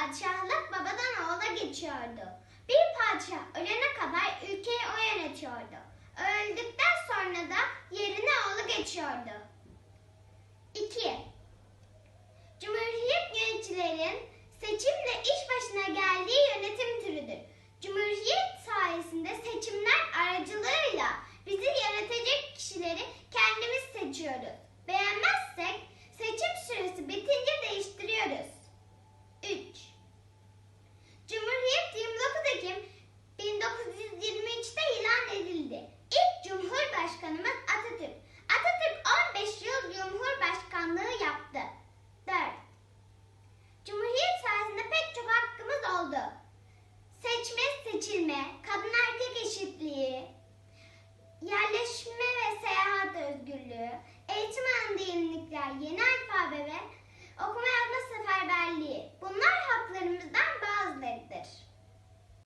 Padişahlık babadan oğula geçiyordu. Bir padişah ölene kadar ülkeyi o yönetiyordu. Öldükten sonra da yerine oğlu geçiyordu. 2. Cumhuriyet yöneticilerin seçimle iş başına geldiği yönetim türüdür. Cumhuriyet sayesinde seçimler aracılığıyla bizi yönetecek kişileri kendimiz seçiyoruz. Beğenmezsek yerleşme ve seyahat özgürlüğü, eğitim alanında yenilikler, yeni